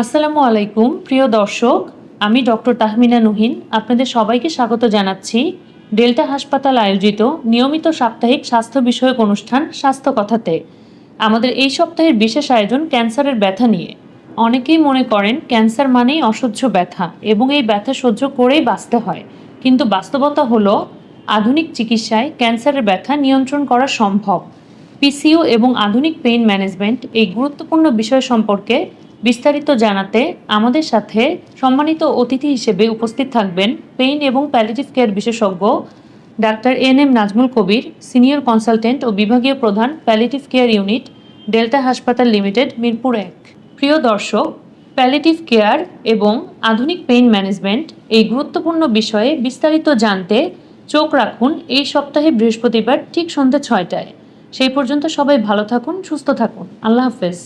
আসসালামু আলাইকুম, প্রিয় দর্শক। আমি ডক্টর তাহমিনা নুহিন। আপনাদের সবাইকে স্বাগত জানাচ্ছি। ডেল্টা হাসপাতাল আয়োজিত নিয়মিত সাপ্তাহিক স্বাস্থ্য বিষয়ক অনুষ্ঠান স্বাস্থ্য কথাতে। আমাদের এই সপ্তাহের বিশেষ আয়োজন ক্যান্সারের ব্যথা নিয়ে। অনেকেই মনে করেন ক্যান্সার মানেই অসহ্য ব্যথা এবং এই ব্যথা সহ্য করেই বাঁচতে হয়। কিন্তু বাস্তবতা হলো, আধুনিক চিকিৎসায় ক্যান্সারের ব্যথা নিয়ন্ত্রণ করা সম্ভব। পিসিও এবং আধুনিক পেইন ম্যানেজমেন্ট এই গুরুত্বপূর্ণ বিষয় সম্পর্কে বিস্তারিত জানাতে আমাদের সাথে সম্মানিত অতিথি হিসেবে উপস্থিত থাকবেন পেইন এবং প্যালিটিভ কেয়ার বিশেষজ্ঞ doctor N M Nazmul Kabir, senior consultant ও বিভাগীয় প্রধান প্যালিটিভ কেয়ার ইউনিট, ডেল্টা হাসপাতাল লিমিটেড, মিরপুর এক। প্রিয় দর্শক, প্যালিটিভ কেয়ার এবং আধুনিক পেইন ম্যানেজমেন্ট এই গুরুত্বপূর্ণ বিষয়ে বিস্তারিত জানতে চোখ রাখুন এই সপ্তাহে বৃহস্পতিবার ঠিক সন্ধ্যা ছয়টায়। সেই পর্যন্ত সবাই ভালো থাকুন, সুস্থ থাকুন। আল্লাহ হাফেজ।